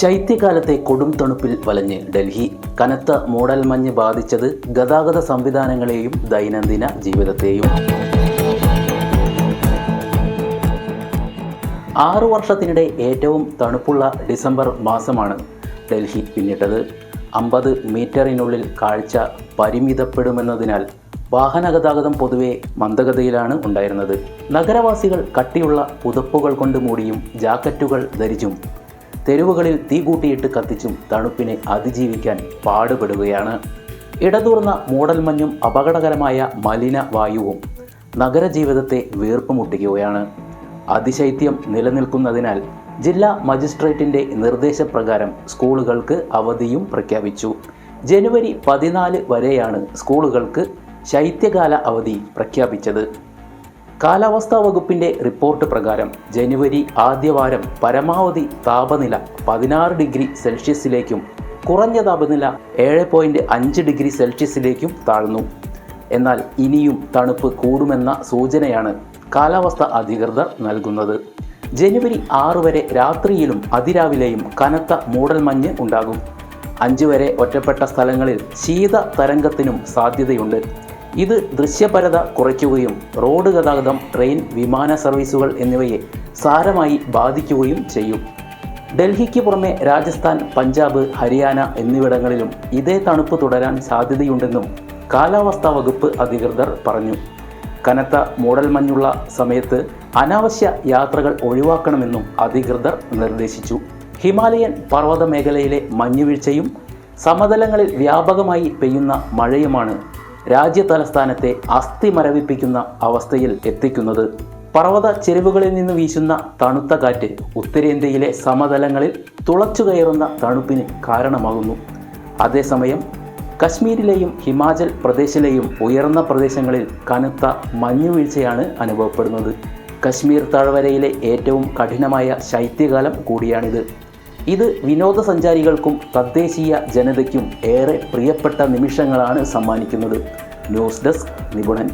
ശൈത്യകാലത്തെ കൊടും തണുപ്പിൽ വലഞ്ഞ് ഡൽഹി. കനത്ത മൂടൽ മഞ്ഞ് ബാധിച്ചത് ഗതാഗത സംവിധാനങ്ങളെയും ദൈനംദിന ജീവിതത്തെയും. ആറു വർഷത്തിനിടെ ഏറ്റവും തണുപ്പുള്ള ഡിസംബർ മാസമാണ് ഡൽഹി പിന്നിട്ടത്. അമ്പത് മീറ്ററിനുള്ളിൽ കാഴ്ച പരിമിതപ്പെടുമെന്നതിനാൽ വാഹന ഗതാഗതം പൊതുവെ മന്ദഗതിയിലാണ് ഉണ്ടായിരുന്നത്. നഗരവാസികൾ കട്ടിയുള്ള പുതപ്പുകൾ കൊണ്ട് മൂടിയും ജാക്കറ്റുകൾ ധരിച്ചും തെരുവുകളിൽ തീകൂട്ടിയിട്ട് കത്തിച്ചും തണുപ്പിനെ അതിജീവിക്കാൻ പാടുപെടുകയാണ്. ഇടതൂർന്ന മൂടൽമഞ്ഞും അപകടകരമായ മലിന വായുവും നഗരജീവിതത്തെ വീർപ്പുമുട്ടിക്കുകയാണ്. അതിശൈത്യം നിലനിൽക്കുന്നതിനാൽ ജില്ലാ മജിസ്ട്രേറ്റിന്റെ നിർദ്ദേശപ്രകാരം സ്കൂളുകൾക്ക് അവധിയും പ്രഖ്യാപിച്ചു. ജനുവരി പതിനാല് വരെയാണ് സ്കൂളുകൾക്ക് ശൈത്യകാല അവധി പ്രഖ്യാപിച്ചത്. കാലാവസ്ഥാ വകുപ്പിന്റെ റിപ്പോർട്ട് പ്രകാരം ജനുവരി ആദ്യവാരം പരമാവധി താപനില പതിനാറ് ഡിഗ്രി സെൽഷ്യസിലേക്കും കുറഞ്ഞ താപനില ഏഴ് പോയിന്റ് അഞ്ച് ഡിഗ്രി സെൽഷ്യസിലേക്കും താഴ്ന്നു. എന്നാൽ ഇനിയും തണുപ്പ് കൂടുമെന്ന സൂചനയാണ് കാലാവസ്ഥ അധികൃതർ നൽകുന്നത്. ജനുവരി ആറ് വരെ രാത്രിയിലും അതിരാവിലെയും കനത്ത മൂടൽമഞ്ഞ് ഉണ്ടാകും. അഞ്ച് വരെ ഒറ്റപ്പെട്ട സ്ഥലങ്ങളിൽ ശീത തരംഗത്തിനും സാധ്യതയുണ്ട്. ഇത് ദൃശ്യപരത കുറയ്ക്കുകയും റോഡ് ഗതാഗതം ട്രെയിൻ വിമാന സർവീസുകൾ എന്നിവയെ സാരമായി ബാധിക്കുകയും ചെയ്യും. ഡൽഹിക്ക് പുറമെ രാജസ്ഥാൻ പഞ്ചാബ് ഹരിയാന എന്നിവിടങ്ങളിലും ഇതേ തണുപ്പ് തുടരാൻ സാധ്യതയുണ്ടെന്നും കാലാവസ്ഥാ വകുപ്പ് അധികൃതർ പറഞ്ഞു. കനത്ത മൂടൽമഞ്ഞുള്ള സമയത്ത് അനാവശ്യ യാത്രകൾ ഒഴിവാക്കണമെന്നും അധികൃതർ നിർദ്ദേശിച്ചു. ഹിമാലയൻ പർവത മേഖലയിലെ മഞ്ഞുവീഴ്ചയും സമതലങ്ങളിൽ വ്യാപകമായി പെയ്യുന്ന മഴയുമാണ് രാജ്യ തലസ്ഥാനത്തെ അസ്ഥി മരവിപ്പിക്കുന്ന അവസ്ഥയിൽ എത്തിക്കുന്നത്. പർവത ചെരുവുകളിൽ നിന്ന് വീശുന്ന തണുത്ത കാറ്റ് ഉത്തരേന്ത്യയിലെ സമതലങ്ങളിൽ തുളച്ചു കയറുന്ന തണുപ്പിന് കാരണമാകുന്നു. അതേസമയം കശ്മീരിലെയും ഹിമാചൽ പ്രദേശിലെയും ഉയർന്ന പ്രദേശങ്ങളിൽ കനത്ത മഞ്ഞുവീഴ്ചയാണ് അനുഭവപ്പെടുന്നത്. കശ്മീർ താഴ്വരയിലെ ഏറ്റവും കഠിനമായ ശൈത്യകാലം കൂടിയാണിത്. ഇത് വിനോദസഞ്ചാരികൾക്കും തദ്ദേശീയ ജനതയ്ക്കും ഏറെ പ്രിയപ്പെട്ട നിമിഷങ്ങളാണ് സമ്മാനിക്കുന്നത്. News desk Nipunan.